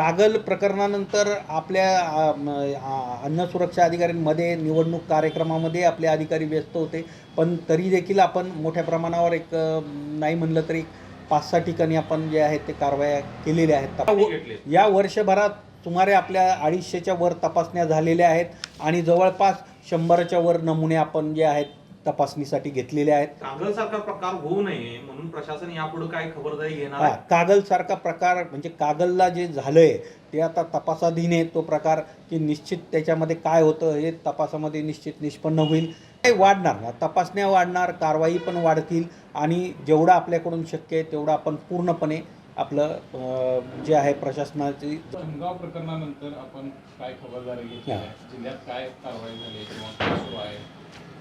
कागल प्रकरणानंतर आपल्या अन्न सुरक्षा अधिकाऱ्यांमध्ये निवडणूक कार्यक्रमामध्ये आपले अधिकारी व्यस्त होते. पण तरी देखील आपण मोठ्या प्रमाणावर एक नाही म्हणलं तरी पाच सहा ठिकाणी आपण जे आहेत ते कारवाया केलेल्या आहेत. या वर्षभरात सुमारे आपल्या अडीचशेच्या वर तपासण्या झालेल्या आहेत. आणि जवळपास शंभराच्या वर नमुने आपण जे आहेत तपासणीसाठी घेतलेले आहेत. कागल सारखा प्रकार होऊ नये म्हणून प्रशासन यापुढे काय खबरदारी घेणार हा आहे? कागल सारखा प्रकार म्हणजे कागलला जे झालंय ते आता तपासाधीन आहे तो प्रकार की निश्चित त्याच्यामध्ये काय होतं हे तपासामध्ये निश्चित निष्पन्न होईल. ते वाढणार ना तपासण्या वाढणार कारवाई पण वाढतील आणि जेवढं आपल्याकडून शक्य आहे तेवढं आपण पूर्णपणे आपलं अं, जे आहे प्रशासनाची प्रकरणानंतर आपण काय खबरदारी घेतली आहे? जिल्ह्यात काय कारवाई झाली किंवा काय सुरू आहे? अ,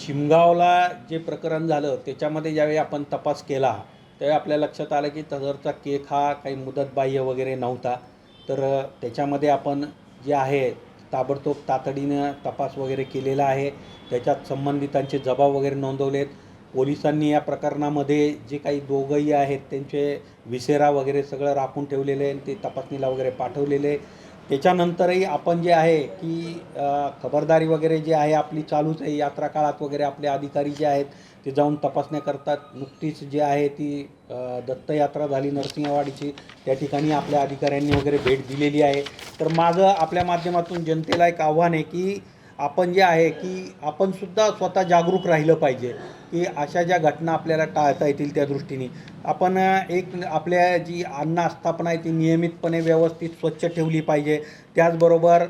चिमगावला जे प्रकरण झालं त्याच्यामध्ये ज्यावेळी आपण तपास केला त्यावेळी आपल्या लक्षात आलं की तजरचा केक हा काही मुदतबाह्य वगैरे नव्हता. तर त्याच्यामध्ये आपण जे आहे ताबडतोब तातडीनं तपास वगैरे केलेला आहे. त्याच्यात संबंधितांचे जबाब वगैरे नोंदवलेत. पोलिसांनी या प्रकरणामध्ये जे काही दोघंही आहेत त्यांचे विसेरा वगैरे सगळं राखून ठेवलेले आहे आणि ते तपासणीला वगैरे पाठवलेले आहे त्याच्यानंतरही आपण जे आहे की खबरदारी वगैरे जे आहे आपली चालूच आहे. यात्रा काळात वगैरे आपले अधिकारी जे आहेत ते जाऊन तपासण्या करतात. नुकतीच जे आहे ती दत्तयात्रा झाली नरसिंहवाडीची. त्या ठिकाणी आपल्या अधिकाऱ्यांनी वगैरे भेट दिलेली आहे. तर माझं आपल्या माध्यमातून जनतेला एक आव्हान आहे की आपण जे आहे की आपण सुद्धा स्वतः जागरूक राहिलं पाहिजे की अशा ज्या घटना आपल्याला टाळता येतील त्या दृष्टीने. आपण एक आपल्या जी अन्न आस्थापना आहे ती नियमितपणे व्यवस्थित स्वच्छ ठेवली पाहिजे. त्याचबरोबर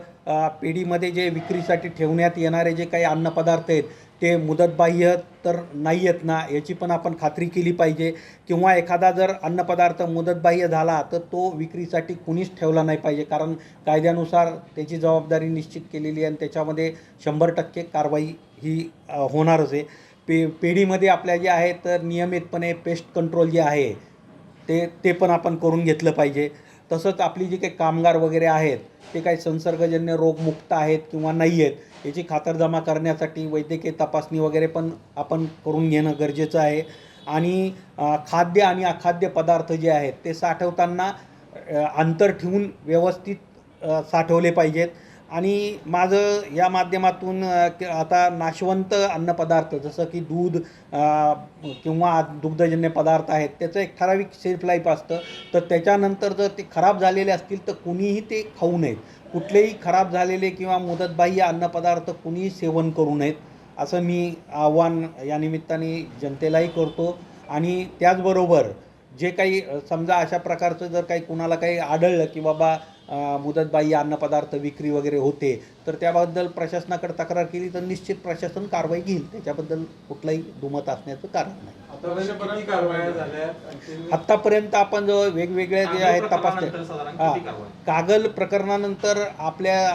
पिढीमध्ये जे विक्रीसाठी ठेवण्यात येणारे जे काही अन्नपदार्थ आहेत ते मुदतबाह्य तर नाही आहेत ना याची पण आपण खात्री केली पाहिजे. किंवा एखादा जर अन्नपदार्थ मुदतबाह्य झाला तर तो विक्रीसाठी कुणीच ठेवला नाही पाहिजे. कारण कायद्यानुसार त्याची जबाबदारी निश्चित केलेली आहे आणि त्याच्यामध्ये शंभर टक्के कारवाई ही होणारच आहे. पे पेढीमध्ये आपल्या जे आहे तर नियमितपणे पेस्ट कंट्रोल जे आहे ते ते पण आपण करून घेतलं पाहिजे. तसंच आपली जी काही कामगार वगैरे आहेत ते काही संसर्गजन्य रोगमुक्त आहेत किंवा नाही आहेत याची खातरजमा करण्यासाठी वैद्यकीय तपासणी वगैरे पण आपण करून घेणं गरजेचं आहे. आणि खाद्य आणि अखाद्य पदार्थ जे आहेत ते साठवताना अंतर ठेवून व्यवस्थित साठवले पाहिजेत. आणि माझं या माध्यमातून आता नाशवंत अन्नपदार्थ जसं की दूध किंवा दुग्धजन्य पदार्थ आहेत त्याचं एक ठराविक सेल्फ लाईफ असतं. तर त्याच्यानंतर जर ते खराब झालेले असतील तर कुणीही ते खाऊ नयेत. कुठलेही खराब झालेले किंवा मुदतबाह्य अन्नपदार्थ कुणीही सेवन करू नयेत असं मी आव्हान या निमित्ताने जनतेलाही करतो. आणि त्याचबरोबर जे काही समजा अशा प्रकारचं जर काही कुणाला काही आढळलं की बाबा अ, मुदतबाह्य अन्नपदार्थ विक्री वगैरे होते तर त्याबद्दल प्रशासनाकडे तक्रार केली तर निश्चित प्रशासन कारवाई घेईल. त्याच्याबद्दल कुठलाही दुमत असण्याचं कारण नाही. आत्तापर्यंत आपण जो वेगवेगळे जे आहेत हा. कारवाई कागल प्रकरणानंतर आपल्या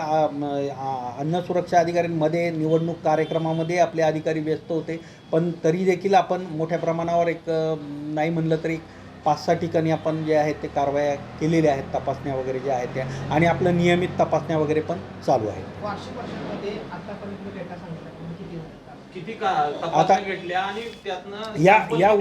अन्न सुरक्षा अधिकाऱ्यांमध्ये निवडणूक कार्यक्रमामध्ये आपले अधिकारी व्यस्त होते. पण तरी देखील आपण मोठ्या प्रमाणावर एक नाही म्हणलं तरी पाच सहा ठिकाणी आपण जे आहेत ते कारवाया केलेल्या आहेत तपासण्या वगैरे ज्या आहेत त्या. आणि आपलं नियमित तपासण्या वगैरे पण चालू आहे. वार्षिक वर्षामध्ये आतापर्यंत डेटा सांगितला तुम्ही किती होतात किती का तपासण्या घेतल्या आणि त्यातनं या या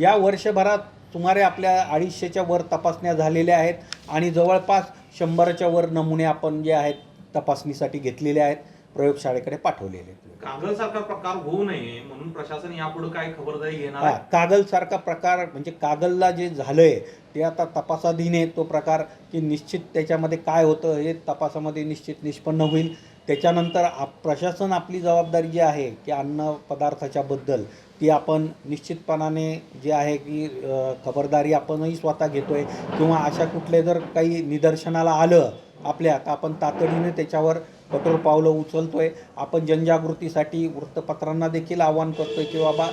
या वर्षभरात सुमारे आपल्या अडीचशेच्या वर तपासण्या झालेल्या आहेत आणि जवळपास शंभराच्या वर नमुने आपण जे आहेत तपासणीसाठी घेतलेले आहेत. प्रयोगशाळेकडे पाठवलेले कागल सारखा प्रकार होऊ नये म्हणून प्रशासन यापुढे काय खबरदारी घेणार हा आहे? कागल सारखा प्रकार म्हणजे कागलला जे झालंय ते आता तपासाधीन आहे तो प्रकार की निश्चित त्याच्यामध्ये काय होतं हे तपासामध्ये निश्चित निष्पन्न होईल. त्याच्यानंतर आप प्रशासन आपली जबाबदारी जी आहे की अन्न पदार्थाच्या बद्दल ती आपण निश्चितपणाने जे आहे की खबरदारी आपणही स्वतः घेतोय किंवा अशा कुठले जर काही निदर्शनाला आलं आपल्या तर आपण तातडीने त्याच्यावर कठोर पावलं उचलतोय. आपण जनजागृतीसाठी वृत्तपत्रांना देखील आवाहन करतोय की बाबा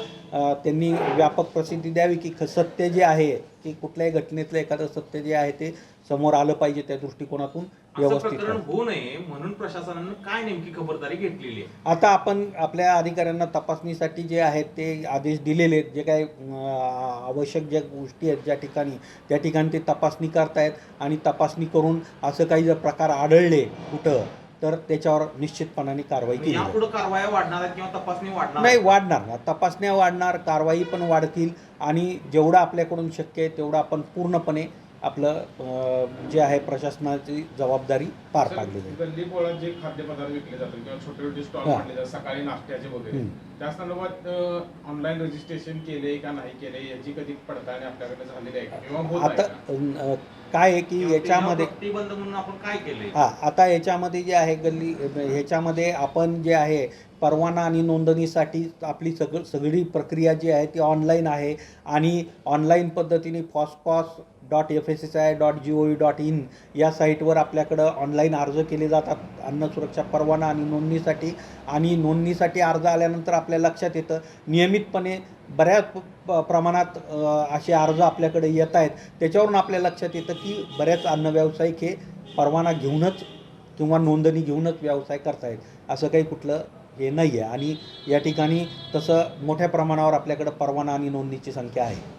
त्यांनी व्यापक प्रसिद्धी द्यावी की ख- सत्य जे आहे की कुठल्याही घटनेतलं एखादं सत्य जे आहे ते समोर आलं पाहिजे त्या दृष्टिकोनातून व्यवस्थित. होऊ नये म्हणून प्रशासनानं काय नेमकी खबरदारी घेतलेली आहे? आता आपण आपल्या अधिकाऱ्यांना तपासणीसाठी जे आहेत ते आदेश दिलेले आहेत. जे काही अं, आवश्यक ज्या गोष्टी आहेत ज्या ठिकाणी त्या ठिकाणी ते तपासणी करतायत आणि तपासणी करून असं काही जर प्रकार आढळले कुठं तर त्याच्यावर निश्चितपणाने कारवाई केली जाईल. कारवाया वाढणार आहेत किंवा तपासणी वाढणार नाही आहे? वाढणार ना तपासण्या वाढणार कारवाई पण वाढतील आणि जेवढं आपल्याकडून शक्य आहे तेवढं आपण पूर्णपणे आपलं जे आहे प्रशासनाची जबाबदारी पार पाडली जाईल गल्ली बोळात जे खाद्यपदार्थ विकले जातात किंवा छोटे छोटे स्टॉल हा. मांडले जातात सकाळी नाश्त्याचे वगैरे. त्या संदर्भात ऑनलाईन रजिस्ट्रेशन केले का नाही केले याची कधी पडताळणी आपल्याकडे झालेली आहे का? किंवा होत आहे आता का? अं, काय आहे की याच्यामध्ये प्रतिबंध म्हणून आपण काय केलंय हा आता याच्यामध्ये जे आहे गल्ली ह्याच्यामध्ये आपण जे आहे परवाना आणि नोंदणीसाठी आपली सग सगळी प्रक्रिया जी आहे ती ऑनलाईन आहे आणि ऑनलाईन पद्धतीने फॉस्पॉस dot F S S I dot G O V dot in या साईटवर आपल्याकडं ऑनलाईन अर्ज केले जातात. अन्न सुरक्षा परवाना आणि नोंदणीसाठी. आणि नोंदणीसाठी अर्ज आल्यानंतर आपल्या लक्षात येतं. नियमितपणे बऱ्याच प- प्रमाणात असे अर्ज आपल्याकडे येत आहेत. त्याच्यावरून आपल्या लक्षात येतं की बऱ्याच अन्न व्यावसायिक हे परवाना घेऊनच किंवा नोंदणी घेऊनच व्यवसाय करतायत. असं काही कुठलं हे नाही आहे आणि या ठिकाणी तसं मोठ्या प्रमाणावर आपल्याकडं परवाना आणि नोंदणीची संख्या आहे.